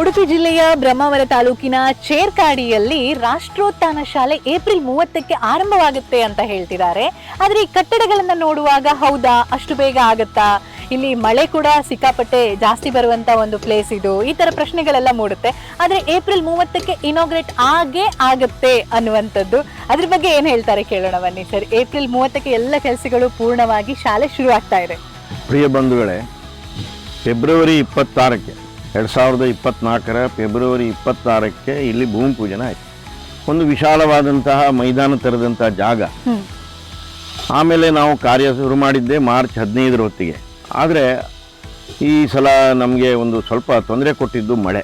ಉಡುಪಿ ಜಿಲ್ಲೆಯ ಬ್ರಹ್ಮಾವರ ತಾಲೂಕಿನ ಚೇರ್ಕಾಡಿಯಲ್ಲಿ ರಾಷ್ಟ್ರೋತ್ಥಾನ ಶಾಲೆ ಏಪ್ರಿಲ್ ಮೂವತ್ತಕ್ಕೆ ಆರಂಭವಾಗುತ್ತೆ ಅಂತ ಹೇಳ್ತಿದ್ದಾರೆ. ಆದ್ರೆ ಈ ಕಟ್ಟಡಗಳನ್ನ ನೋಡುವಾಗ ಹೌದಾ, ಅಷ್ಟು ಬೇಗ ಆಗತ್ತಾ? ಇಲ್ಲಿ ಮಳೆ ಕೂಡ ಸಿಕ್ಕಾಪಟ್ಟೆ ಜಾಸ್ತಿ ಬರುವಂತ ಒಂದು ಪ್ಲೇಸ್ ಇದು. ಈ ತರ ಪ್ರಶ್ನೆಗಳೆಲ್ಲ ಮೂಡುತ್ತೆ. ಆದ್ರೆ ಏಪ್ರಿಲ್ ಮೂವತ್ತಕ್ಕೆ ಇನಾಗ್ರೇಟ್ ಆಗೇ ಆಗುತ್ತೆ ಅನ್ನುವಂಥದ್ದು. ಅದ್ರ ಬಗ್ಗೆ ಏನ್ ಹೇಳ್ತಾರೆ ಕೇಳೋಣ ಬನ್ನಿ ಸರ್. ಏಪ್ರಿಲ್ ಮೂವತ್ತಕ್ಕೆ ಎಲ್ಲ ಕೆಲಸಗಳು ಪೂರ್ಣವಾಗಿ ಶಾಲೆ ಶುರು ಆಗ್ತಾ ಇದೆ. ಪ್ರಿಯ ಬಂಧುಗಳೇ, ಫೆಬ್ರವರಿ ಇಪ್ಪತ್ತಾರಕ್ಕೆ ಎರಡು ಸಾವಿರದ ಇಪ್ಪತ್ತ್ನಾಲ್ಕರ ಫೆಬ್ರವರಿ ಇಪ್ಪತ್ತಾರಕ್ಕೆ ಇಲ್ಲಿ ಭೂಮಿ ಪೂಜನ ಆಯಿತು. ಒಂದು ವಿಶಾಲವಾದಂತಹ ಮೈದಾನ ತೆರೆದಂತಹ ಜಾಗ. ಆಮೇಲೆ ನಾವು ಕಾರ್ಯ ಶುರು ಮಾಡಿದ್ದೆ ಮಾರ್ಚ್ ಹದಿನೈದರ ಹೊತ್ತಿಗೆ ಆದರೆ ಈ ಸಲ ನಮಗೆ ಒಂದು ಸ್ವಲ್ಪ ತೊಂದರೆ ಕೊಟ್ಟಿದ್ದು ಮಳೆ.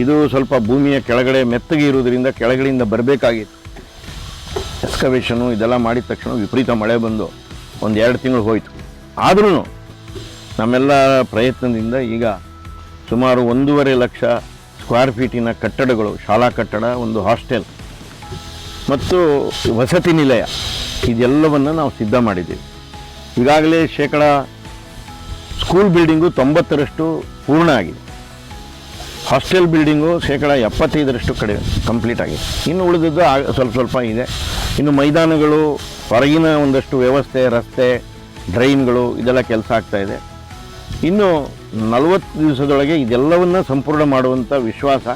ಇದು ಸ್ವಲ್ಪ ಭೂಮಿಯ ಕೆಳಗಡೆ ಮೆತ್ತಗೆ ಇರುವುದರಿಂದ ಕೆಳಗಡೆಯಿಂದ ಬರಬೇಕಾಗಿತ್ತು. ಎಕ್ಸ್ಕವೇಷನು ಇದೆಲ್ಲ ಮಾಡಿದ ತಕ್ಷಣ ವಿಪರೀತ ಮಳೆ ಬಂದು ಒಂದು ಎರಡು ತಿಂಗಳು ಹೋಯಿತು. ಆದ್ರೂ ನಮ್ಮೆಲ್ಲ ಪ್ರಯತ್ನದಿಂದ ಈಗ ಸುಮಾರು ಒಂದೂವರೆ ಲಕ್ಷ ಸ್ಕ್ವೇರ್ ಫೀಟಿನ ಕಟ್ಟಡಗಳು, ಶಾಲಾ ಕಟ್ಟಡ, ಒಂದು ಹಾಸ್ಟೆಲ್ ಮತ್ತು ವಸತಿ ನಿಲಯ. ಇದೆಲ್ಲವನ್ನು ನಾವು ಸಿದ್ಧ ಮಾಡಿದ್ದೀವಿ. ಈಗಾಗಲೇ ಶೇಕಡ ಸ್ಕೂಲ್ ಬಿಲ್ಡಿಂಗು ತೊಂಬತ್ತರಷ್ಟು ಪೂರ್ಣ ಆಗಿದೆ. ಹಾಸ್ಟೆಲ್ ಬಿಲ್ಡಿಂಗು ಶೇಕಡ ಎಪ್ಪತ್ತೈದರಷ್ಟು ಕಡಿಮೆ ಕಂಪ್ಲೀಟ್ ಆಗಿದೆ. ಇನ್ನು ಉಳಿದದ್ದು ಸ್ವಲ್ಪ ಸ್ವಲ್ಪ ಇದೆ. ಇನ್ನು ಮೈದಾನಗಳು, ಹೊರಗಿನ ಒಂದಷ್ಟು ವ್ಯವಸ್ಥೆ, ರಸ್ತೆ, ಡ್ರೈನ್ಗಳು ಇದೆಲ್ಲ ಕೆಲಸ ಆಗ್ತಾಯಿದೆ ಇನ್ನು ನಲವತ್ತು ದಿವಸದೊಳಗೆ ಇದೆಲ್ಲವನ್ನ ಸಂಪೂರ್ಣ ಮಾಡುವಂಥ ವಿಶ್ವಾಸ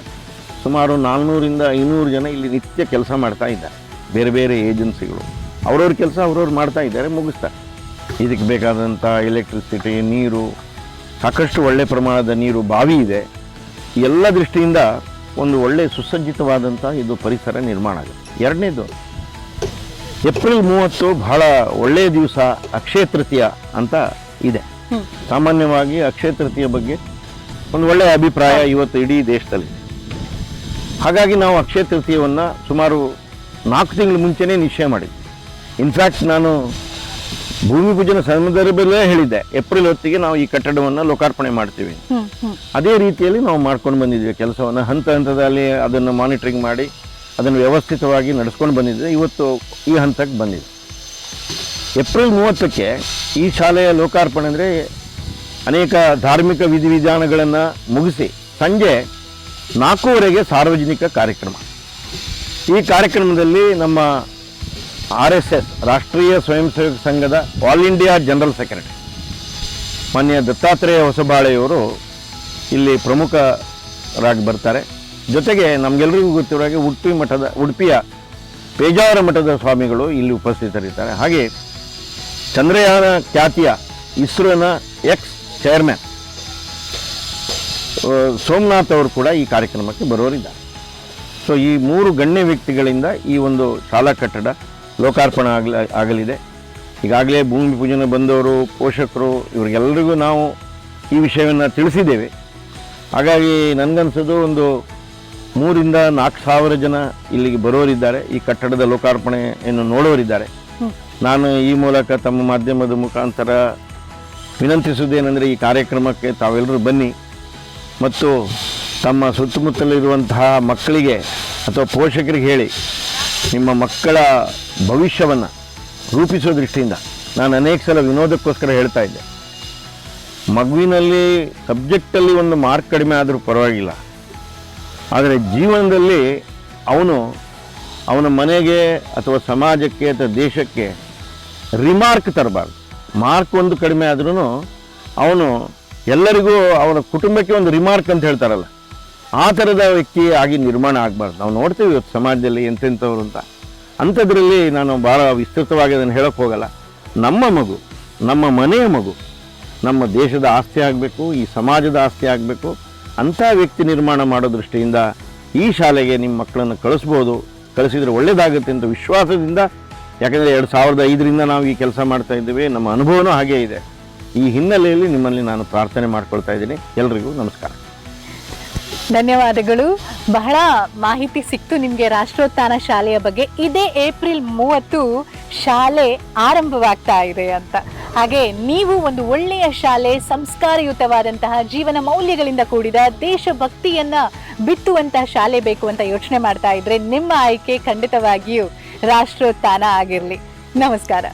ಸುಮಾರು ನಾಲ್ನೂರಿಂದ ಐನೂರು ಜನ ಇಲ್ಲಿ ನಿತ್ಯ ಕೆಲಸ ಮಾಡ್ತಾ ಇದ್ದಾರೆ. ಬೇರೆ ಬೇರೆ ಏಜೆನ್ಸಿಗಳು. ಅವ್ರವ್ರ ಕೆಲಸ ಅವ್ರವ್ರು ಮಾಡ್ತಾ ಇದ್ದಾರೆ, ಮುಗಿಸ್ತಾರೆ. ಇದಕ್ಕೆ ಬೇಕಾದಂಥ ಎಲೆಕ್ಟ್ರಿಸಿಟಿ ನೀರು, ಸಾಕಷ್ಟು ಒಳ್ಳೆ ಪ್ರಮಾಣದ ನೀರು ಬಾವಿ ಇದೆ. ಎಲ್ಲ ದೃಷ್ಟಿಯಿಂದ ಒಂದು ಒಳ್ಳೆ ಸುಸಜ್ಜಿತವಾದಂಥ ಇದು ಪರಿಸರ ನಿರ್ಮಾಣ ಆಗುತ್ತೆ. ಎರಡನೇದು, ಏಪ್ರಿಲ್ ಮೂವತ್ತು ಬಹಳ ಒಳ್ಳೆಯ ದಿವಸ ಅಕ್ಷಯ ತೃತೀಯ ಅಂತ ಇದೆ. ಸಾಮಾನ್ಯವಾಗಿ ಅಕ್ಷಯ ತೃತೀಯ ಬಗ್ಗೆ ಒಂದು ಒಳ್ಳೆಯ ಅಭಿಪ್ರಾಯ ಇವತ್ತು ಇಡೀ ದೇಶದಲ್ಲಿ. ಹಾಗಾಗಿ ನಾವು ಅಕ್ಷಯ ತೃತೀಯವನ್ನು ಸುಮಾರು ನಾಲ್ಕು ತಿಂಗಳ ಮುಂಚೆನೇ ನಿಶ್ಚಯ ಮಾಡಿದ್ವಿ. ಇನ್ಫ್ಯಾಕ್ಟ್ ನಾನು ಭೂಮಿ ಪೂಜನ ಸಂದರ್ಭದಲ್ಲೇ ಹೇಳಿದ್ದೆ. ಏಪ್ರಿಲ್ ಹೊತ್ತಿಗೆ ನಾವು ಈ ಕಟ್ಟಡವನ್ನು ಲೋಕಾರ್ಪಣೆ ಮಾಡ್ತೀವಿ. ಅದೇ ರೀತಿಯಲ್ಲಿ ನಾವು ಮಾಡ್ಕೊಂಡು ಬಂದಿದ್ವಿ ಕೆಲಸವನ್ನು. ಹಂತ ಹಂತದಲ್ಲಿ ಅದನ್ನು ಮಾನಿಟರಿಂಗ್ ಮಾಡಿ, ಅದನ್ನು ವ್ಯವಸ್ಥಿತವಾಗಿ ನಡೆಸ್ಕೊಂಡು ಬಂದಿದ್ದೆ ಇವತ್ತು ಈ ಹಂತಕ್ಕೆ ಬಂದಿದೆ ಏಪ್ರಿಲ್ ಮೂವತ್ತಕ್ಕೆ ಈ ಶಾಲೆಯ ಲೋಕಾರ್ಪಣೆ ಅಂದರೆ ಅನೇಕ ಧಾರ್ಮಿಕ ವಿಧಿವಿಧಾನಗಳನ್ನು ಮುಗಿಸಿ ಸಂಜೆ ನಾಲ್ಕೂವರೆಗೆ ಸಾರ್ವಜನಿಕ ಕಾರ್ಯಕ್ರಮ. ಈ ಕಾರ್ಯಕ್ರಮದಲ್ಲಿ ನಮ್ಮ ಆರ್ ಎಸ್ ಎಸ್ ರಾಷ್ಟ್ರೀಯ ಸ್ವಯಂ ಸೇವಕ ಸಂಘದ ಆಲ್ ಇಂಡಿಯಾ ಜನರಲ್ ಸೆಕ್ರೆಟರಿ ಮಾನ್ಯ ದತ್ತಾತ್ರೇಯ ಹೊಸಬಾಳೆಯವರು ಇಲ್ಲಿ ಪ್ರಮುಖರಾಗಿ ಬರ್ತಾರೆ. ಜೊತೆಗೆ ನಮಗೆಲ್ಲರಿಗೂ ಗೊತ್ತಿರೋ ಹಾಗೆ ಉಡುಪಿ ಮಠದ, ಉಡುಪಿಯ ಪೇಜಾವರ ಮಠದ ಸ್ವಾಮಿಗಳು ಇಲ್ಲಿ ಉಪಸ್ಥಿತರಿದ್ದಾರೆ. ಹಾಗೆ ಚಂದ್ರಯಾನ ಖ್ಯಾತಿಯ ಇಸ್ರೋನ ಎಕ್ಸ್ ಚೇರ್ಮನ್ ಸೋಮನಾಥ್ ಅವರು ಕೂಡ ಈ ಕಾರ್ಯಕ್ರಮಕ್ಕೆ ಬರೋರಿದ್ದಾರೆ ಸೊ ಈ ಮೂರು ಗಣ್ಯ ವ್ಯಕ್ತಿಗಳಿಂದ ಈ ಒಂದು ಶಾಲಾ ಕಟ್ಟಡ ಲೋಕಾರ್ಪಣೆ ಆಗಲ, ಆಗಲಿದೆ. ಈಗಾಗಲೇ ಭೂಮಿ ಪೂಜನೆ ಬಂದವರು, ಪೋಷಕರು ಇವರಿಗೆಲ್ಲರಿಗೂ ನಾವು ಈ ವಿಷಯವನ್ನು ತಿಳಿಸಿದ್ದೇವೆ. ಹಾಗಾಗಿ ನನಗನ್ಸೋದು ಒಂದು ಮೂರಿಂದ ನಾಲ್ಕು ಸಾವಿರ ಜನ ಇಲ್ಲಿಗೆ ಬರೋರಿದ್ದಾರೆ ಈ ಕಟ್ಟಡದ ಲೋಕಾರ್ಪಣೆಯನ್ನು ನೋಡೋರಿದ್ದಾರೆ. ನಾನು ಈ ಮೂಲಕ ತಮ್ಮ ಮಾಧ್ಯಮದ ಮುಖಾಂತರ ವಿನಂತಿಸುವುದೇನೆಂದರೆ ಈ ಕಾರ್ಯಕ್ರಮಕ್ಕೆ ತಾವೆಲ್ಲರೂ ಬನ್ನಿ ಮತ್ತು ತಮ್ಮ ಸುತ್ತಮುತ್ತಲಿರುವಂತಹ ಮಕ್ಕಳಿಗೆ ಅಥವಾ ಪೋಷಕರಿಗೆ ಹೇಳಿ ನಿಮ್ಮ ಮಕ್ಕಳ ಭವಿಷ್ಯವನ್ನು ರೂಪಿಸೋ ದೃಷ್ಟಿಯಿಂದ ನಾನು ಅನೇಕ ಸಲ ವಿನೋದಕ್ಕೋಸ್ಕರ ಹೇಳ್ತಾ ಇದ್ದೆ. ಮಗುವಿನಲ್ಲಿ ಸಬ್ಜೆಕ್ಟಲ್ಲಿ ಒಂದು ಮಾರ್ಕ್ ಕಡಿಮೆ ಆದರೂ ಪರವಾಗಿಲ್ಲ. ಆದರೆ ಜೀವನದಲ್ಲಿ ಅವನು ಅವನ ಮನೆಗೆ ಅಥವಾ ಸಮಾಜಕ್ಕೆ ಅಥವಾ ದೇಶಕ್ಕೆ ರಿಮಾರ್ಕ್ ತರಬಾರ್ದು. ಮಾರ್ಕ್ ಒಂದು ಕಡಿಮೆ ಆದ್ರೂ ಅವನು ಎಲ್ಲರಿಗೂ ಅವನ ಕುಟುಂಬಕ್ಕೆ ಒಂದು ರಿಮಾರ್ಕ್ ಅಂತ ಹೇಳ್ತಾರಲ್ಲ, ಆ ಥರದ ವ್ಯಕ್ತಿ ಆಗಿ ನಿರ್ಮಾಣ ಆಗಬಾರ್ದು. ನಾವು ನೋಡ್ತೀವಿ ಇವತ್ತು ಸಮಾಜದಲ್ಲಿ ಎಂತೆಂಥವ್ರು ಅಂತ. ಅಂಥದ್ರಲ್ಲಿ ನಾನು ಭಾಳ ವಿಸ್ತೃತವಾಗಿ ಅದನ್ನು ಹೇಳೋಕ್ಕೆ ಹೋಗಲ್ಲ. ನಮ್ಮ ಮಗು, ನಮ್ಮ ಮನೆಯ ಮಗು, ನಮ್ಮ ದೇಶದ ಆಸ್ತಿ ಆಗಬೇಕು, ಈ ಸಮಾಜದ ಆಸ್ತಿ ಆಗಬೇಕು, ಅಂಥ ವ್ಯಕ್ತಿ ನಿರ್ಮಾಣ ಮಾಡೋ ದೃಷ್ಟಿಯಿಂದ ಈ ಶಾಲೆಗೆ ನಿಮ್ಮ ಮಕ್ಕಳನ್ನು ಕಳಿಸ್ಬೋದು. ಕಳಿಸಿದರೆ ಒಳ್ಳೆಯದಾಗುತ್ತೆ ಅಂತ ವಿಶ್ವಾಸದಿಂದ ಯಾಕಂದರೆ ಎರಡು ಸಾವಿರದ ಐದರಿಂದ ನಾವು ಈ ಕೆಲಸ ಮಾಡ್ತಾ ಇದ್ದೀವಿ. ನಮ್ಮ ಅನುಭವನೂ ಹಾಗೇ ಇದೆ. ಈ ಹಿನ್ನೆಲೆಯಲ್ಲಿ ನಿಮ್ಮಲ್ಲಿ ನಾನು ಪ್ರಾರ್ಥನೆ ಮಾಡ್ಕೊಳ್ತಾ ಇದ್ದೀನಿ. ಎಲ್ರಿಗೂ ನಮಸ್ಕಾರ. ಧನ್ಯವಾದಗಳು. ಬಹಳ ಮಾಹಿತಿ ಸಿಕ್ತು ನಿಮಗೆ ರಾಷ್ಟ್ರೋತ್ಥಾನ ಶಾಲೆಯ ಬಗ್ಗೆ. ಇದೇ ಏಪ್ರಿಲ್ ಮೂವತ್ತು ಶಾಲೆ ಆರಂಭವಾಗ್ತಾ ಇದೆ ಅಂತ. ಹಾಗೆ ನೀವು ಒಂದು ಒಳ್ಳೆಯ ಶಾಲೆ, ಸಂಸ್ಕಾರಯುತವಾದಂತಹ ಜೀವನ ಮೌಲ್ಯಗಳಿಂದ ಕೂಡಿದ ದೇಶಭಕ್ತಿಯನ್ನ ಬಿತ್ತುವಂತಹ ಶಾಲೆ ಬೇಕು ಅಂತ ಯೋಚನೆ ಮಾಡ್ತಾ ಇದ್ರೆ ನಿಮ್ಮ ಆಯ್ಕೆ ಖಂಡಿತವಾಗಿಯೂ ರಾಷ್ಟ್ರೋತ್ಥಾನ ಆಗಿರಲಿ. ನಮಸ್ಕಾರ.